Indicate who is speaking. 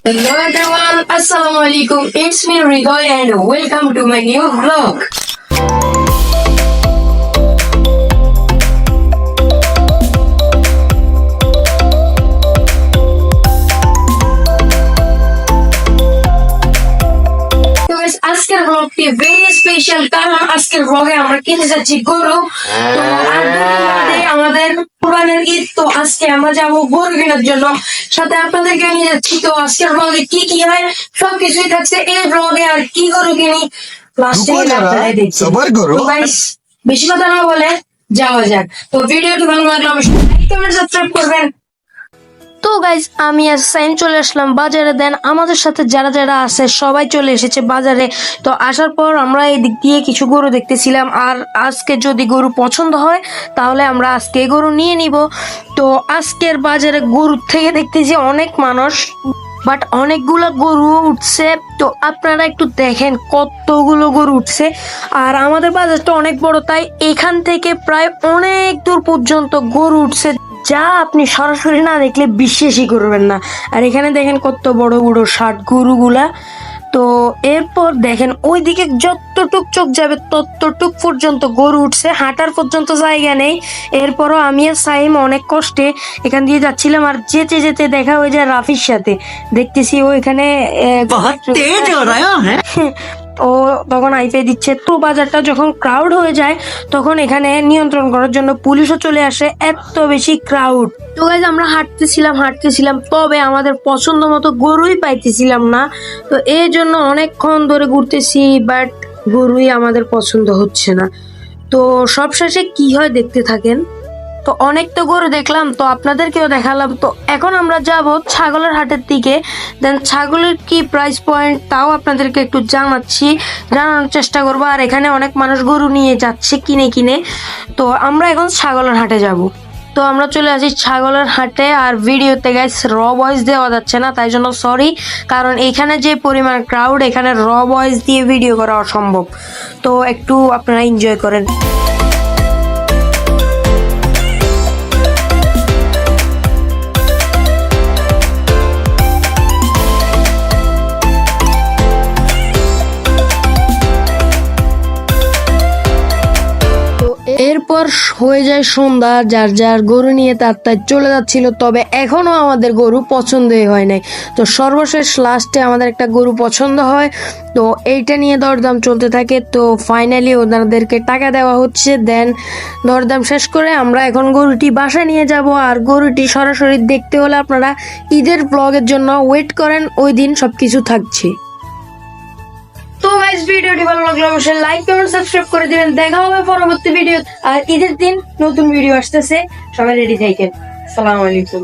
Speaker 1: Hello everyone, Assalamualaikum. It's me Rigoy and welcome to my new vlog. তো guys, আজকের ব্লগটি very special কারণ আজকের ব্লগে আমরা কিনে যাচ্ছি গরু তো আর দুদিন বাদে আমাদের কোরবানের ঈদ তো আজকে আমরা যাব গরু কেনার জন্য। সাথে আপনাদেরকে নিয়ে যাচ্ছি। তো আজকের ব্লগে কি কি হয় সবকিছুই থাকছে এই ব্লগে আর কি গরু কিনি? লাস্টে। বেশি কথা না বলে যাওয়া যাক। তো ভিডিওটি ভালো লাগলে অবশ্যই লাইক কমেন্ট সাবস্ক্রাইব করবেন। তো গাইজ আমি আর সাইন চলে আসলাম, বাজারে। দেন আমাদের সাথে যারা যারা আছে, সবাই চলে এসেছে বাজারে। তো আসার পর আমরা এই দিক দিয়ে কিছু গরু দেখতেছিলাম। আর আজকে যদি গরু পছন্দ হয়, তাহলে আমরা আজকে গরু নিয়ে নিব। তো আজকের বাজারে গরু থেকে দেখতেছি অনেক মানুষ বাট অনেকগুলো গরু উঠছে। তো আপনারা একটু দেখেন কতগুলো গরু উঠছে। আর আমাদের বাজারটা অনেক বড়, তাই এখান থেকে প্রায় অনেক দূর পর্যন্ত গরু উঠছে। যা আপনি সরাসরি না দেখলে বিশ্বাসই করবেন না। আর এখানে দেখেন কত বড় বড় ষাট গরুগুলা। তো এরপর দেখেন ওইদিকে যতটুক চোখ যাবে ততটুক পর্যন্ত গরু উঠছে হাঁটার পর্যন্ত জায়গা নেই। এরপরও আমি আর সাইম অনেক কষ্টে এখান দিয়ে যাচ্ছিলাম আর যেতে যেতে দেখা হয়ে যায় রাফির সাথে। দেখতেছি ও এখানে ও তখন আইপে দিচ্ছে। তো বাজারটা যখন ক্রাউড হয়ে যায়, তখন এখানে নিয়ন্ত্রণ করার জন্য পুলিশও চলে আসে। এত বেশি ক্রাউড তো গাইজ আমরা হাঁটতেছিলাম হাঁটতেছিলাম, তবে আমাদের পছন্দ মতো গরুই পাইতেছিলাম না। তো এই জন্য অনেকক্ষণ ধরে ঘুরতেছি বাট গরুই আমাদের পছন্দ হচ্ছে না। তো সবশেষে কি হয় দেখতে থাকেন? তো অনেক তো গরু দেখলাম, তো আপনাদেরকেও দেখালাম। তো এখন আমরা যাব ছাগলের হাটের দিকে। দেন ছাগলের কি প্রাইস পয়েন্ট তাও আপনাদেরকে একটু জানাচ্ছি, জানানোর চেষ্টা করব। আর এখানে অনেক মানুষ গরু নিয়ে যাচ্ছে কিনে কিনে। তো আমরা এখন ছাগলের হাটে যাব। তো আমরা চলে আসি ছাগলের হাটে। আর ভিডিওতে গাইস র ভয়েস দেওয়া যাচ্ছে না, তাই জন্য সরি কারণ এখানে যে পরিমাণ ক্রাউড এখানে র ভয়েস দিয়ে ভিডিও করা অসম্ভব। তো একটু আপনারা এনজয় করেন। এরপর হয়ে যায় সন্ধ্যা, যার যার গরু নিয়ে তার তার চলে যাচ্ছিল, তবে এখনও আমাদের গরু পছন্দই হয় নাই। তো সর্বশেষ লাস্টে আমাদের একটা গরু পছন্দ হয়। তো এইটা নিয়ে দরদাম চলতে থাকে। তো ফাইনালি ওনাদেরকে টাকা দেওয়া হচ্ছে। দেন দরদাম শেষ করে আমরা এখন গরুটি বাসায় নিয়ে যাব। আর গরুটি সরাসরি দেখতে হলে আপনারা ঈদের ব্লগের জন্য ওয়েট করেন। ওই দিন সবকিছু থাকছে। তো গাইস ভিডিওটি ভালো লাগলে অবশ্যই লাইক কমেন্ট সাবস্ক্রাইব করে দিবেন। দেখা হবে পরবর্তী ভিডিও আর ঈদের দিন নতুন ভিডিও আসতেছে। সবাই রেডি থাকেন। আসসালামু আলাইকুম।